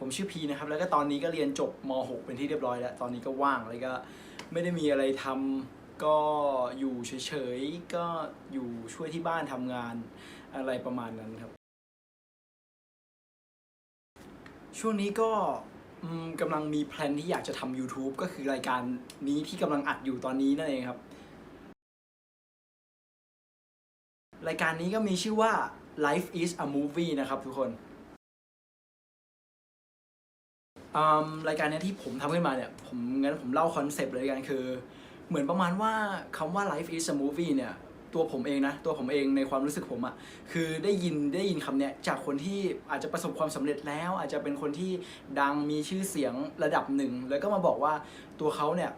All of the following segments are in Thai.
ผมชื่อพีนะครับ แล้วก็ตอนนี้ก็เรียนจบม .6 เป็นที่เรียบร้อยแล้ว ตอนนี้ก็ว่างแล้วก็ไม่ได้มีอะไรทำก็อยู่เฉยๆ ก็อยู่ช่วยที่บ้านทำงานอะไรประมาณนั้นครับ ช่วงนี้ก็กำลังมีแพลนที่อยากจะทำ YouTube ก็คือรายการนี้ที่กำลังอัดอยู่ตอนนี้นั่นเองครับ รายการนี้ก็มีชื่อว่า Life is a movie นะครับทุกคน อืมรายการเนี้ยที่ผมทำขึ้นมาเนี่ย ผมงั้นผมเล่าคอนเซปต์เลยกันคือ เหมือนประมาณว่าคำว่า life is a movie เนี่ย ตัวผมเองนะ ตัวผมเองในความรู้สึกผมอะคือได้ยินได้ยินคำเนี้ยจากคนที่อาจจะประสบความสำเร็จแล้ว อาจจะเป็นคนที่ดังมีชื่อเสียงระดับหนึ่ง แล้วก็มาบอกว่าตัวเขาเนี่ย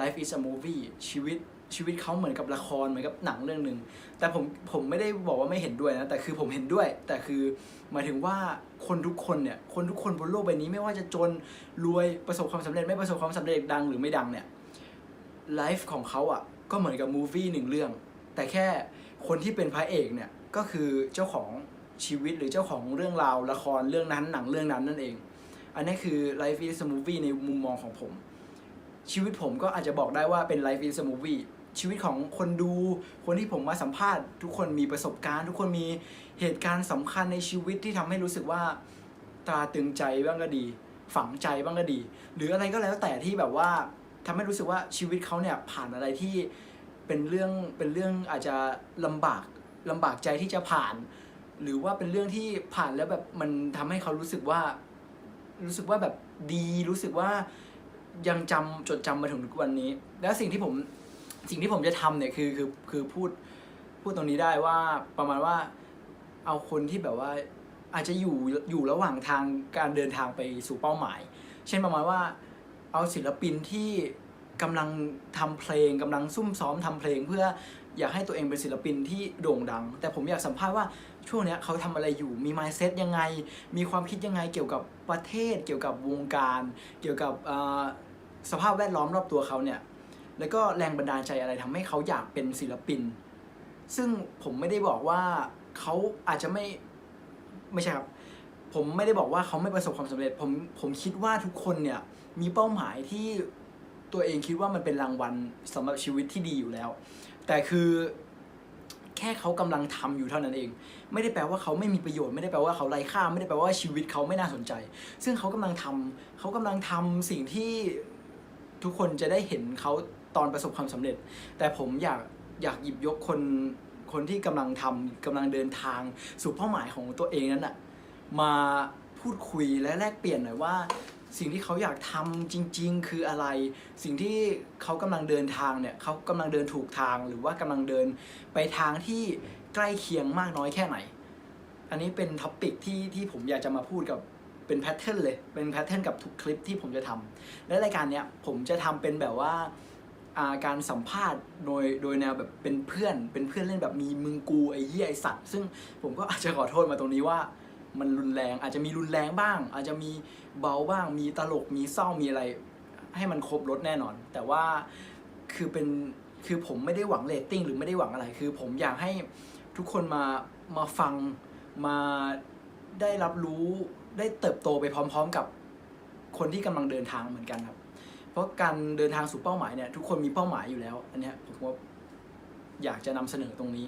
life is a movie ชีวิตชีวิตเขาเหมือนกับละครเหมือนกับหนังเรื่องหนึ่งแต่ผมผมไม่ได้บอกว่าไม่เห็นด้วยนะแต่คือผมเห็นด้วย แต่คือหมายถึงว่าคนทุกคนเนี่ยคนทุกคนบนโลกใบนี้ไม่ว่าจะจนรวยประสบความสำเร็จไม่ประสบความสำเร็จดังหรือไม่ดังเนี่ยไลฟ์ของเขาอะก็เหมือนกับมูฟี่หนึ่งเรื่อง แต่แค่คนที่เป็นพระเอกเนี่ยก็คือเจ้าของชีวิตหรือเจ้าของเรื่องราวละครเรื่องนั้นหนังเรื่องนั้นนั่นเอง อันนี้คือ Life is a movie ในมุมมองของผม ชีวิตผมก็อาจจะบอกได้ว่าเป็น Life is a movie ชีวิตของคนดู คนที่ผมมาสัมภาษณ์ ทุกคนมีประสบการณ์ ทุกคนมีเหตุการณ์สำคัญในชีวิตที่ทำให้รู้สึกว่าตราตึงใจบ้างก็ดี ฝังใจบ้างก็ดี หรืออะไรก็แล้วแต่ที่แบบว่าทำให้รู้สึกว่าชีวิตเขาเนี่ยผ่านอะไรที่เป็นเรื่องเป็นเรื่องอาจจะลำบากลำบากใจที่จะผ่าน หรือว่าเป็นเรื่องที่ผ่านแล้วแบบมันทำให้เขารู้สึกว่า รู้สึกว่าแบบดีรู้สึกว่า ยังจำจดจำมาถึงทุกวันนี้ แล้วสิ่งที่ผมสิ่งที่ผมจะทำเนี่ยคือคือคือพูดพูดตรงนี้ได้ว่าประมาณว่าเอาคนที่แบบว่าอาจจะอยู่อยู่ระหว่างทางการเดินทางไปสู่เป้าหมาย เช่นประมาณว่าเอาศิลปินที่กำลังทำเพลงกำลังซุ่มซ้อมทำเพลง เพื่ออยากให้ตัวเองเป็นศิลปินที่โด่งดัง แต่ผมอยากสัมภาษณ์ว่าช่วงนี้เขาทำอะไรอยู่มี mindset ยังไง มีความคิดยังไงเกี่ยวกับประเทศเกี่ยวกับวงการ เกี่ยวกับ สภาพแวดล้อมรอบตัวเขาเนี่ย แล้วก็แรงบันดาลใจอะไรทำให้เขาอยากเป็นศิลปิน ซึ่งผมไม่ได้บอกว่าเขาอาจจะไม่ไม่ใช่ครับ ผมไม่ได้บอกว่าเขาไม่ประสบความสำเร็จ ผมผมคิดว่าทุกคนเนี่ยมีเป้าหมายที่ตัวเองคิดว่ามันเป็นรางวัลสำหรับชีวิตที่ดีอยู่แล้ว แต่คือแค่เขากำลังทำอยู่เท่านั้นเอง ไม่ได้แปลว่าเขาไม่มีประโยชน์ไม่ได้แปลว่าเขาไร้ค่า ไม่ได้แปลว่าชีวิตเขาไม่น่าสนใจ ซึ่งเขากำลังทำเขากำลังทำสิ่งที่ ทุกคนจะได้เห็นเขาตอนประสบความสำเร็จ แต่ผมอยากอยากหยิบยกคนคนที่กำลังทำกำลังเดินทางสู่เป้าหมายของตัวเองนั้นอะมาพูดคุยและแลกเปลี่ยนหน่อยว่า สิ่งที่เขาอยากทำจริง ๆ คืออะไร สิ่งที่เขากำลังเดินทางเนี่ยเขากำลังเดินถูกทางหรือว่ากำลังเดินไปทางที่ใกล้เคียงมากน้อยแค่ไหน อันนี้เป็นท็อปิกที่ที่ผมอยากจะมาพูดกับ เป็นแพทเทิร์นเลย เป็นแพทเทิร์นกับทุกคลิปที่ผมจะทำและรายการเนี้ยผมจะทำเป็นแบบว่าอ่าการสัมภาษณ์โดยโดยแนวแบบเป็นเพื่อน เป็นเพื่อนเล่นแบบมีมึงกูไอ้เหี้ยไอ้สัตว์ ซึ่งผมก็อาจจะขอโทษมาตรงนี้ว่ามันรุนแรงอาจจะมีรุนแรงบ้าง อาจจะมีเบาบ้าง มีตลกมีเศร้ามีอะไร ให้มันครบรถแน่นอน แต่ว่าคือเป็นคือผมไม่ได้หวังเรตติ้งหรือไม่ได้หวังอะไร คือผมอยากให้ทุกคนมามาฟังมาได้รับรู้ ได้เติบโตไปพร้อม ๆ กับคนที่กำลังเดินทางเหมือนกันครับ เพราะการเดินทางสู่เป้าหมายเนี่ยทุกคนมีเป้าหมายอยู่แล้ว อันนี้ผมว่าอยากจะนำเสนอตรงนี้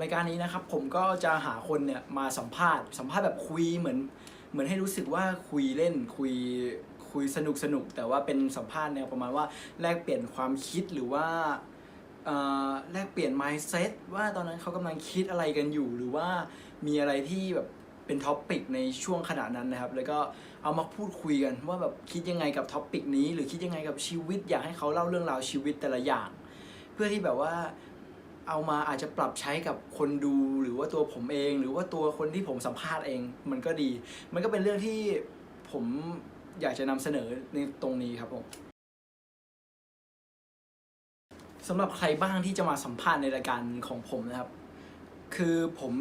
รายการนี้นะครับ ผมก็จะหาคนเนี่ยมาสัมภาษณ์ สัมภาษณ์แบบคุยเหมือน เหมือนให้รู้สึกว่าคุยเล่นคุยคุยสนุกสนุกแต่ว่าเป็นสัมภาษณ์แนวประมาณว่าแลกเปลี่ยนความคิดหรือว่าแลกเปลี่ยน mindset ว่าตอนนั้นเขากำลังคิดอะไรกันอยู่หรือว่า มีอะไรที่แบบเป็นท็อปปิกในช่วงขณะนั้นนะครับ แล้วก็เอามาพูดคุยกันว่าแบบคิดยังไงกับท็อปปิกนี้ หรือคิดยังไงกับชีวิต อยากให้เขาเล่าเรื่องราวชีวิตแต่ละอย่าง เพื่อที่แบบว่าเอามาอาจจะปรับใช้กับคนดูหรือว่าตัวผมเอง หรือว่าตัวคนที่ผมสัมภาษณ์เอง มันก็ดี มันก็เป็นเรื่องที่ผมอยากจะนำเสนอในตรงนี้ครับผมสำหรับใครบ้างที่จะมาสัมภาษณ์ในรายการของผมนะครับ คือผม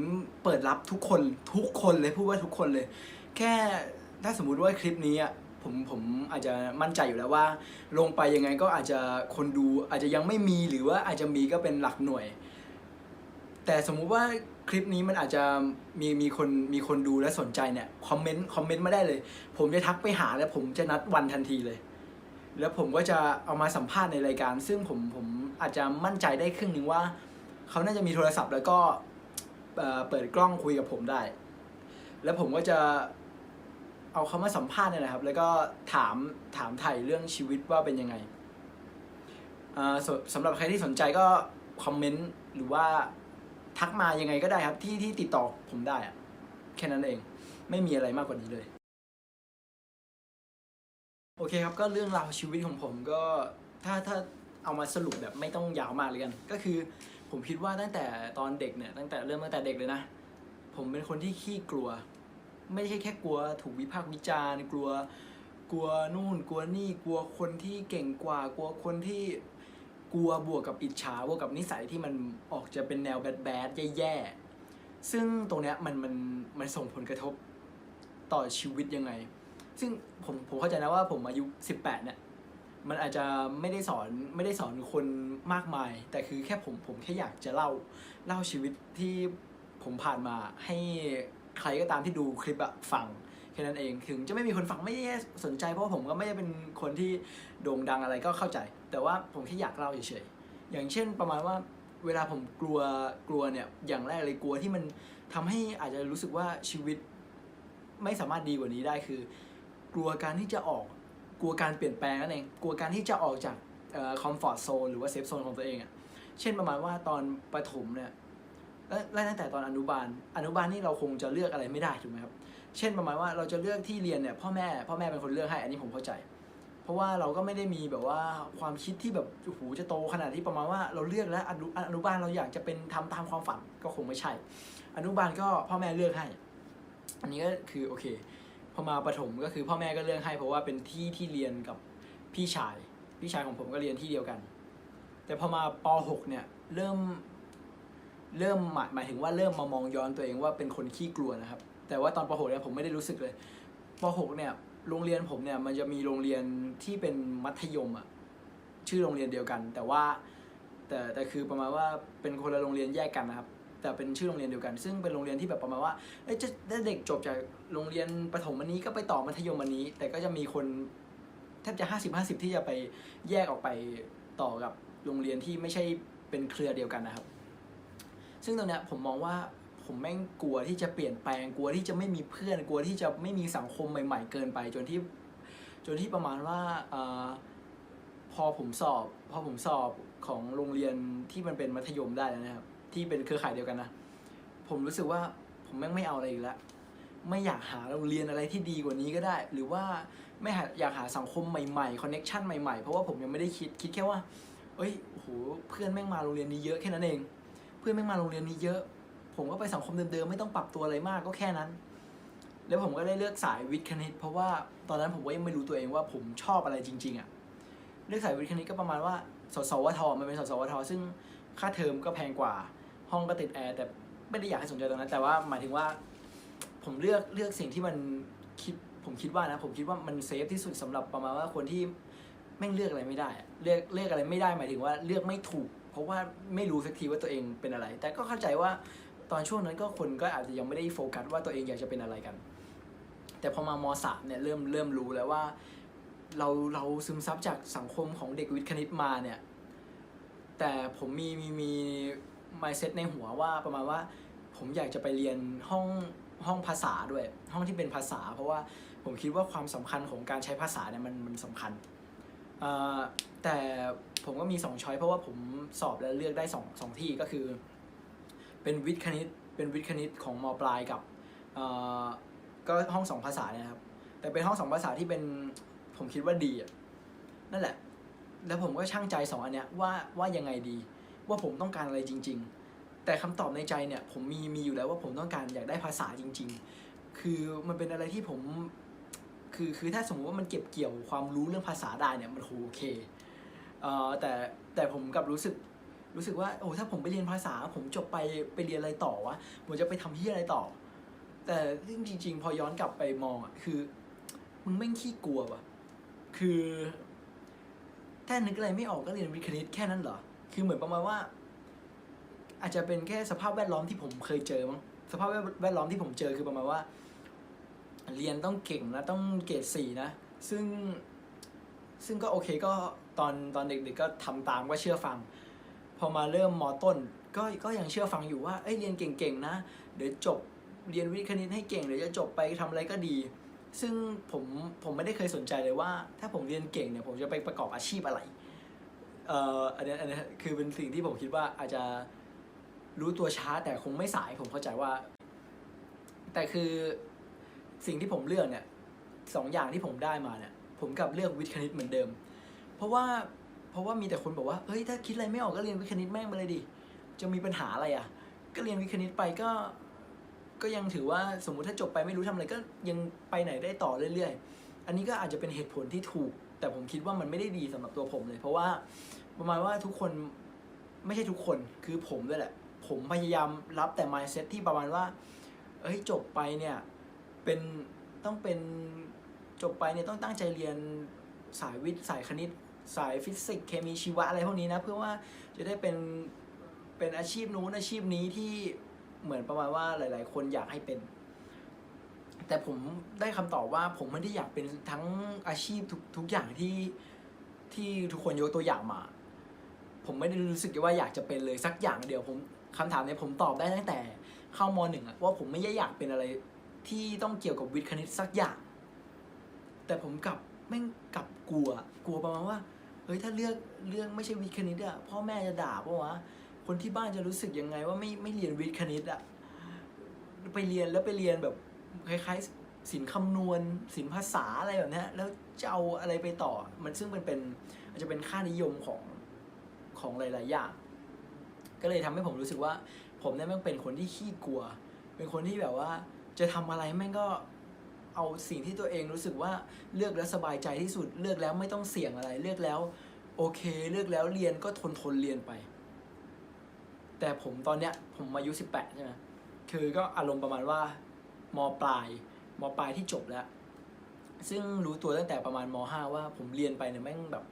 เปิดรับทุกคนทุกคนเลยพูดว่าทุกคนเลย แค่ถ้าสมมุติว่าคลิปนี้อะผมผมอาจจะมั่นใจอยู่แล้วว่า ลงไปยังไงก็อาจจะคนดูอาจจะยังไม่มีหรือว่าอาจจะมีก็เป็นหลักหน่วย แต่สมมุติว่าคลิปนี้มันอาจจะมีมีคนมีคนดูและสนใจเนี่ยคอมเมนต์คอมเมนต์มาได้เลย ผมจะทักไปหาแล้วผมจะนัดวันทันทีเลย แล้วผมก็จะเอามาสัมภาษณ์ในรายการ ซึ่งผมผมอาจจะมั่นใจได้ครึ่งหนึ่งว่า เขาน่าจะมีโทรศัพท์แล้วก็ เปิดกล้องคุยกับผมได้ แล้วผมก็จะเอาเขามาสัมภาษณ์เนี่ยนะครับ แล้วก็ถามถามไถ่เรื่องชีวิตว่าเป็นยังไงสสำหรับใครที่สนใจก็คอมเมนต์หรือว่าทักมายังไงก็ได้ครับที่ที่ติดต่อผมได้อะแค่นั้นเองไม่มีอะไรมากกว่านี้เลย โอเคครับก็เรื่องราวชีวิตของผมก็ถ้าถ้าเอามาสรุปแบบไม่ต้องยาวมากเลยกัน ก็คือ ผมคิดว่าตั้งแต่ตอนเด็กเนี่ยตั้งแต่เริ่มตั้งแต่เด็กเลยนะ ผมเป็นคนที่ขี้กลัว ไม่ใช่แค่กลัว ถูกวิพากษ์วิจารณ์ กลัวกลัวนู่น กลัวนี่กลัวคนที่เก่งกว่า กลัวคนที่กลัวบวกกับอิจฉาบวกกับนิสัยที่มันออกจะเป็นแนวแบดแบดๆแย่ๆซึ่งตรงเนี้ยมันมันมันส่งผลกระทบต่อชีวิตยังไง ซึ่งผมผมเข้าใจนะว่าผมอายุ 18เนี่ย มันอาจจะไม่ได้สอนไม่ได้สอนคนมากมาย แต่คือแค่ผมผมแค่อยากจะเล่าเล่าชีวิตที่ผมผ่านมาให้ใครก็ตามที่ดูคลิปอะฟังแค่นั้นเองถึงจะไม่มีคนฟังไม่ได้สนใจ เพราะผมก็ไม่ได้เป็นคนที่โด่งดังอะไรก็เข้าใจ แต่ว่าผมแค่อยากเล่าเฉยๆอย่างเช่นประมาณว่าเวลาผมกลัวกลัวเนี่ยอย่างแรกเลยกลัวที่มันทำให้อาจจะรู้สึกว่าชีวิตไม่สามารถดีกว่านี้ได้คือ กลัวการที่จะออก กลัวการเปลี่ยนแปลงนั่นเองกลัวการที่จะออกจากคอมฟอร์ทโซนหรือว่าเซฟโซนของตัวเองอะ่ะเช่นประมาณว่าตอนประถมเนี่ยและและตั้งแต่ตอนอนุบาล อนุบาลนี่เราคงจะเลือกอะไรไม่ได้ถูกไหมครับ เช่นประมาณว่าเราจะเลือกที่เรียนเนี่ยพ่อแม่พ่อแม่เป็นคนเลือกให้ อันนี้ผมเข้าใจ เพราะว่าเราก็ไม่ได้มีแบบว่าความคิดที่แบบโอ้โหจะโตขนาดที่ประมาณว่าเราเลือกแล้วอนุอนุบาลเราอยากจะเป็นทำตามความฝันก็คงไม่ใช่ อนุบาลก็พ่อแม่เลือกให้ อันนี้ก็คือโอเค พอมาประถมก็คือพ่อแม่ก็เลือกให้เพราะว่าเป็นที่ที่เรียนกับพี่ชาย พี่ชายของผมก็เรียนที่เดียวกัน แต่พอมาป .6 เนี่ยเริ่มเริ่มหมายหมายถึงว่าเริ่มมามองย้อนตัวเองว่าเป็นคนขี้กลัวนะครับ แต่ว่าตอนป .6 เนี่ยผมไม่ได้รู้สึกเลยป .6 เนี่ยโรงเรียนผมเนี่ยมันจะมีโรงเรียนที่เป็นมัธยมอะชื่อโรงเรียนเดียวกัน แต่ว่าแต่แต่คือประมาณว่าเป็นคนละโรงเรียนแยกกันนะครับ แต่เป็นชื่อโรงเรียนเดียวกัน ซึ่งเป็นโรงเรียนที่แบบประมาณว่าเอ้ยจะได้เด็กจบจากโรงเรียนประถมอันนี้ก็ไปต่อมัธยมอันนี้ แต่ก็จะมีคนแทบจะห้าสิบห้าสิบที่จะไปแยกออกไปต่อกับโรงเรียนที่ไม่ใช่เป็นเครือเดียวกันนะครับ ซึ่งตรงเนี้ยผมมองว่าผมแม่งกลัวที่จะเปลี่ยนแปลงกลัวที่จะไม่มีเพื่อนกลัวที่จะไม่มีสังคมใหม่ ๆ เกินไป จนที่จนที่ประมาณว่าอพอผมสอบ พอผมสอบของโรงเรียนที่มันเป็นมัธยมได้แล้วนะครับ ที่เป็นเครือข่ายเดียวกันนะ ผมรู้สึกว่าผมแม่งไม่เอาอะไรอีกแล้วไม่อยากหาโรงเรียนอะไรที่ดีกว่านี้ก็ได้ หรือว่าไม่อยากหาสังคมใหม่ๆคอนเน็ชันใหม่ๆ เพราะว่าผมยังไม่ได้คิดคิดแค่ว่า เอ้ยโอ้โหเพื่อนแม่งมาโรงเรียนนี้เยอะแค่นั้นเอง เพื่อนแม่งมาโรงเรียนนี้เยอะ ผมก็ไปสังคมเดิมๆไม่ต้องปรับตัวอะไรมากก็แค่นั้น แล้วผมก็ได้เลือกสายวิทย์คณิต เพราะว่าตอนนั้นผมก็ยังไม่รู้ตัวเองว่าผมชอบอะไรจริง ๆอะ่ะเลือกสายวิทย์คณิตก็ประมาณว่าสสวทมันเป็นสสวทซึ่งค่าเทอมก็แพงกว่า ห้องก็ติดแอร์แต่ไม่ได้อยากให้สนใจตรงนั้น แต่ว่าหมายถึงว่า ผมเลือกเลือกสิ่งที่มันคิดผมคิดว่านะผมคิดว่ามันเซฟที่สุดสำหรับประมาณว่าคนที่แม่งเลือกอะไรไม่ได้ เลือกเลือกอะไรไม่ได้หมายถึงว่าเลือกไม่ถูก เพราะว่าไม่รู้สักทีว่าตัวเองเป็นอะไร แต่ก็เข้าใจว่าตอนช่วงนั้นก็คนก็อาจจะยังไม่ได้โฟกัสว่าตัวเองอยากจะเป็นอะไรกัน แต่พอมามสามเนี่ยเริ่มเริ่มรู้แล้วว่า เราเราซึมซับจากสังคมของเด็กวิทย์คณิตมาเนี่ย แต่ผมมีมีมี mindset ในหัวว่าประมาณว่าผมอยากจะไปเรียนห้องห้องภาษาด้วย ห้องที่เป็นภาษา เพราะว่าผมคิดว่าความสำคัญของการใช้ภาษาเนี่ยมันมันสำคัญแต่ผมก็มีสองช้อยเพราะว่าผมสอบแล้วเลือกได้สองสองที่ก็คือ เป็นวิทย์คณิตเป็นวิทย์คณิตของมปลายกับก็ห้องสองภาษาเนี่ยครับแต่เป็นห้องสองภาษาที่เป็นผมคิดว่าดีนั่นแหละ แล้วผมก็ช่างใจสองอันเนี้ยว่าว่ายังไงดี ว่าผมต้องการอะไรจริง ๆ แต่คำตอบในใจเนี่ยผมมีมีอยู่แล้วว่าผมต้องการอยากได้ภาษาจริง ๆ คือมันเป็นอะไรที่ผมคือคือถ้าสมมติว่ามันเก็บเกี่ยวความรู้เรื่องภาษาได้เนี่ยมันโอเคเอ่อแต่แต่ผมกับรู้สึกรู้สึกว่าโอ้ถ้าผมไปเรียนภาษา ผมจบไปไปเรียนอะไรต่อวะผมจะไปทำที่อะไรต่อ แต่จริง ๆ พอย้อนกลับไปมองอะคือมึงแม่ขี้กลัวว่ะคือถ้านึกอะไรไม่ออกก็เรียนวิทย์คณิตแค่นั้นเหรอ คือเหมือนประมาณว่า อาจจะเป็นแค่สภาพแวดล้อมที่ผมเคยเจอมั้งสภาพแวดล้อมที่ผมเจอคือประมาณว่า เรียนต้องเก่งนะต้องเกรดสี่นะ ซึ่งซึ่งก็โอเคก็ตอนตอนเด็กๆก็ทำตามก็เชื่อฟัง พอมาเริ่มมต้น ก็ก็ยังเชื่อฟังอยู่ว่าเอ้ยเรียนเก่งๆนะ เดี๋ยวจบเรียนวิทย์คณิตให้เก่งเดี๋ยวจะจบไปทำอะไรก็ดี ซึ่งผมผมไม่ได้เคยสนใจเลยว่า ถ้าผมเรียนเก่งเนี่ยผมจะไปประกอบอาชีพอะไร เอ่ออันนี้อันนี้คือเป็นสิ่งที่ผมคิดว่าอาจจะรู้ตัวช้าแต่คงไม่สายผมเข้าใจว่า แต่คือสิ่งที่ผมเลือกเนี่ยสองอย่างที่ผมได้มาเนี่ย ผมกลับเลือกวิทย์คณิตเหมือนเดิม เพราะว่าเพราะว่ามีแต่คนบอกว่าเฮ้ยถ้าคิดอะไรไม่ออกก็เรียนวิทย์คณิตแม่งไปเลยดิจะมีปัญหาอะไรอะ ก็เรียนวิทย์คณิตไปก็ ก็ยังถือว่าสมมุติถ้าจบไปไม่รู้ทำอะไรก็ยังไปไหนได้ต่อเรื่อยๆ อันนี้ก็อาจจะเป็นเหตุผลที่ถูก แต่ผมคิดว่ามันไม่ได้ดีสำหรับตัวผมเลย เพราะว่าประมาณว่าทุกคนไม่ใช่ทุกคนคือผมด้วยแหละ ผมพยายามรับแต่ mindset ที่ประมาณว่าเอ้ยจบไปเนี่ยเป็นต้องเป็นจบไปเนี่ยต้องตั้งใจเรียนสายวิทย์สายคณิต สายฟิสิกส์เคมีชีวะอะไรพวกนี้นะ เพื่อว่าจะได้เป็นเป็นอาชีพนู้นอาชีพนี้ที่เหมือนประมาณว่าหลาย ๆ คนอยากให้เป็น แต่ผมได้คำตอบว่าผมไม่ได้อยากเป็นทั้งอาชีพทุกทุกอย่างที่ที่ทุกคนยกตัวอย่างมา ผมไม่ได้รู้สึกว่าอยากจะเป็นเลยสักอย่างเดียวผมคำถามเนี้ยผมตอบได้ตั้งแต่เข้ามหนึ่งอะว่าผมไม่ได้อยากเป็นอะไรที่ต้องเกี่ยวกับวิทย์คณิตสักอย่าง แต่ผมกลับแม่งกลับกลัวกลัวประมาณว่าเฮ้ยถ้าเลือกเรื่องไม่ใช่วิทย์คณิตอะพ่อแม่จะด่าปะวะคนที่บ้านจะรู้สึกยังไงว่าไม่ไม่เรียนวิทย์คณิตอะไปเรียนแล้วไปเรียนแบบ คล้ายๆศิลป์คำนวณศิลป์ภาษาอะไรแบบนี้แล้วจะเอาอะไรไปต่อ มันซึ่งมันเป็นอาจจะเป็นค่านิยมของของหลายๆอย่างก็เลยทำให้ผมรู้สึกว่า ผมเนี่ยแม่งเป็นคนที่ขี้กลัว เป็นคนที่แบบว่าจะทำอะไรแม่งก็เอาสิ่งที่ตัวเองรู้สึกว่าเลือกแล้วสบายใจที่สุดเลือกแล้วไม่ต้องเสี่ยงอะไรเลือกแล้วโอเค เลือกแล้วเรียนก็ทนทนเรียนไป แต่ผมตอนเนี้ยผมอายุสิบแปดใช่ไหมคือก็อารมณ์ประมาณว่า มปลายมปลายที่จบแล้ว ซึ่งรู้ตัวตั้งแต่ประมาณมห้าว่าผมเรียนไปเนี่ยแม่งแบบ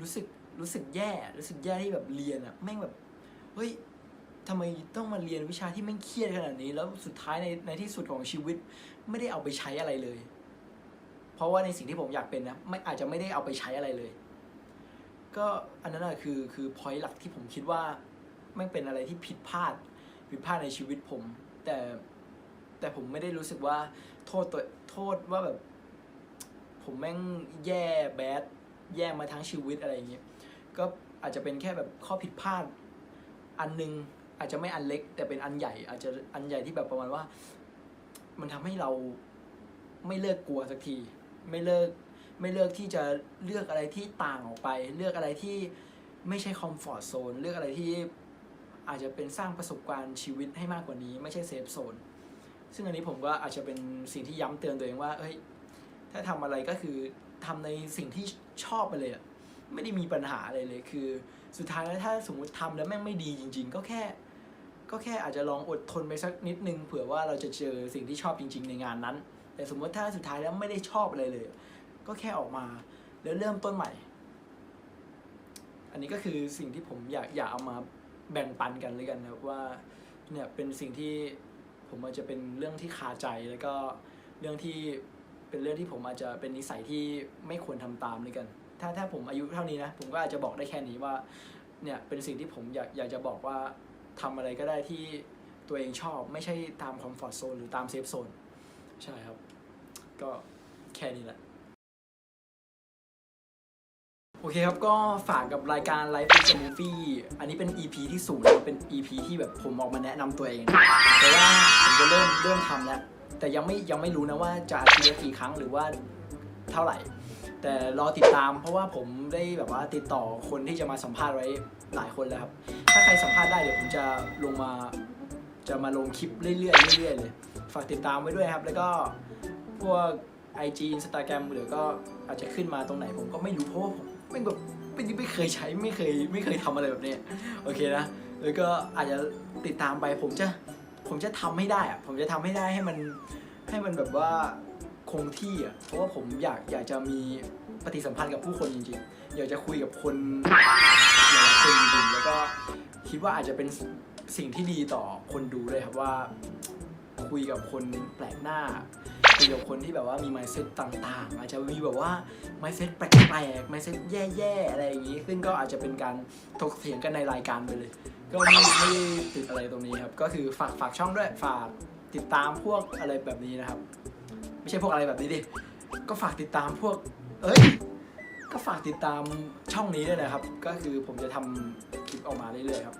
รู้สึกรู้สึกแย่รู้สึกแย่ที่แบบเรียนอะแม่งแบบเฮ้ยทำไมต้องมาเรียนวิชาที่แม่งเครียดขนาดนี้ แล้วสุดท้ายในในที่สุดของชีวิตไม่ได้เอาไปใช้อะไรเลย เพราะว่าในสิ่งที่ผมอยากเป็นนะไม่อาจจะไม่ได้เอาไปใช้อะไรเลย ก็อันนั้นอะคือคือพอยต์หลักที่ผมคิดว่าแม่งเป็นอะไรที่ผิดพลาดผิดพลาดในชีวิตผม แต่ แต่ผมไม่ได้รู้สึกว่าโทษตัวโทษว่าแบบ ผมแม่งแย่แบดแย่มาทั้งชีวิตอะไรอย่างเงี้ยก็อาจจะเป็นแค่แบบข้อผิดพลาด อันหนึงอาจจะไม่อันเล็ก แต่เป็นอันใหญ่ อาจจะอันใหญ่ที่แบบประมาณว่า มันทำให้เราไม่เลิกกลัวสักที ไม่เลิกไม่เลิกที่จะเลือกอะไรที่ต่างออกไป เลือกอะไรที่ไม่ใช่คอมฟอร์ทโซนเลือกอะไรที่อาจจะเป็นสร้างประสบการณ์ชีวิตให้มากกว่านี้ ไม่ใช่เซฟโซน ซึ่งอันนี้ผมก็อาจจะเป็นสิ่งที่ย้ำเตือนตัวเองว่า เอ้ย ถ้าทำอะไรก็คือทำในสิ่งที่ชอบไปเลยอะไม่ได้มีปัญหาอะไรเลย คือ สุดท้ายแล้วถ้าสมมติทำแล้วแม่งไม่ดีจริง ๆ ก็แค่ ก็แค่อาจจะลองอดทนไปสักนิดนึง เผื่อว่าเราจะเจอสิ่งที่ชอบจริง ๆ ในงานนั้น แต่สมมติถ้าสุดท้ายแล้วไม่ได้ชอบอะไรเลย ก็แค่ออกมาแล้วเริ่มต้นใหม่ อันนี้ก็คือสิ่งที่ผมอยากอยากเอามาแบ่งปันกันเลยกันนะว่าเนี่ยเป็นสิ่งที่ ผมอาจจะเป็นเรื่องที่คาใจแล้วก็เรื่องที่เป็นเรื่องที่ผมอาจจะเป็นนิสัยที่ไม่ควรทำตามเลยกัน ถ้าถ้าผมอายุเท่านี้นะผมก็อาจจะบอกได้แค่นี้ว่าเนี่ยเป็นสิ่งที่ผมอยากอยากจะบอกว่าทำอะไรก็ได้ที่ตัวเองชอบไม่ใช่ตามคอมฟอร์ทโซนหรือตามเซฟโซนใช่ครับ ก็แค่นี้แหละ โอเคครับ ก็ฝากกับรายการ Life is a Movie อันนี้เป็น EP ที่ศูนย์เป็น EP ที่แบบผมออกมาแนะนำตัวเอง แต่ว่าผมจะเริ่มเริ่มทำแล้ว แต่ยังไม่ยังไม่รู้นะว่าจะอาทิตย์ละกี่ครั้งหรือว่าเท่าไหร่ แต่รอติดตามเพราะว่าผมได้แบบว่าติดต่อคนที่จะมาสัมภาษณ์ไว้หลายคนแล้วครับ ถ้าใครสัมภาษณ์ได้เดี๋ยวผมจะลงมาจะมาลงคลิปเรื่อยๆเรื่อยๆเลย ฝากติดตามไว้ด้วยครับ แล้วก็พวก IG Instagram หรือก็อาจจะขึ้นมาตรงไหนผมก็ไม่รู้เพราะว่าผม ไม่แบบไม่ไม่เคยใช้ไม่เคยไม่เคยทำอะไรแบบนี้โอเคนะแล้วก็อาจจะติดตามไปผมจะผมจะทำให้ได้อะผมจะทำให้ได้ให้มันให้มันแบบว่าคงที่อะเพราะว่าผมอยากอยากจะมีปฏิสัมพันธ์กับผู้คนจริงๆ อยากจะคุยกับคนหลายคนจริงๆแล้วก็คิดว่าอาจจะเป็นสิ่งที่ดีต่อคนดูด้วยครับว่า คุยกับคนแปลกหน้า คุยกับคนที่แบบว่ามี mindset ต่างๆ อาจจะมีแบบว่า mindset แปลกๆ mindset แย่ๆ อะไรอย่างนี้ ซึ่งก็อาจจะเป็นการถกเถียงกันในรายการไปเลย ก็ไม่ไม่ได้ติดอะไรตรงนี้ครับ ก็คือฝากฝากช่องด้วย ฝากติดตามพวกอะไรแบบนี้นะครับ ไม่ใช่พวกอะไรแบบนี้ดิ ก็ฝากติดตามพวก เอ้ย ก็ฝากติดตามช่องนี้ด้วยนะครับ ก็คือผมจะทำคลิปออกมาเรื่อยๆครับ